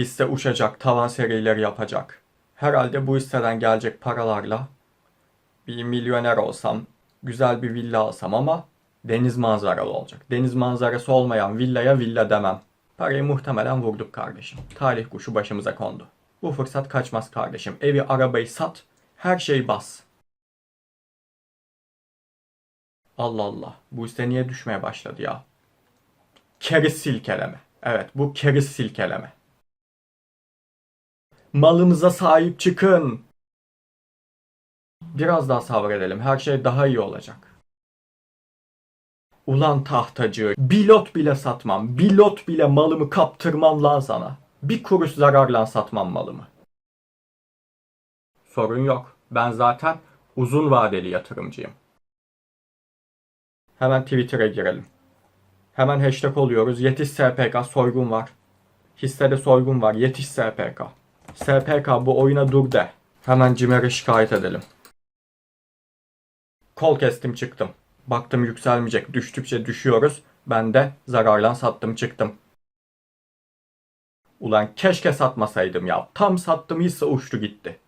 Hisse uçacak, tavan serileri yapacak. Herhalde bu hisseden gelecek paralarla bir milyoner olsam, güzel bir villa alsam ama deniz manzaralı olacak. Deniz manzarası olmayan villaya villa demem. Parayı muhtemelen vurduk kardeşim. Talih kuşu başımıza kondu. Bu fırsat kaçmaz kardeşim. Evi, arabayı sat, her şeyi bas. Allah Allah. Bu hisse niye düşmeye başladı ya? Keriz silkeleme. Evet bu keriz silkeleme. Malımıza sahip çıkın. Biraz daha sabredelim. Her şey daha iyi olacak. Ulan tahtacı. Bilot bile satmam. Bilot bile malımı kaptırmam lan sana. Bir kuruş zararla satmam malımı. Sorun yok. Ben zaten uzun vadeli yatırımcıyım. Hemen Twitter'a girelim. Hemen hashtag oluyoruz. Yetiş SPK soygun var. Hissede soygun var. Yetiş SPK. SPK bu oyuna dur de. Hemen Cimer'e şikayet edelim. Kol kestim çıktım. Baktım yükselmeyecek. Düştükçe düşüyoruz. Ben de zararlan sattım çıktım. Ulan keşke satmasaydım ya. Tam sattım hisse uçtu gitti.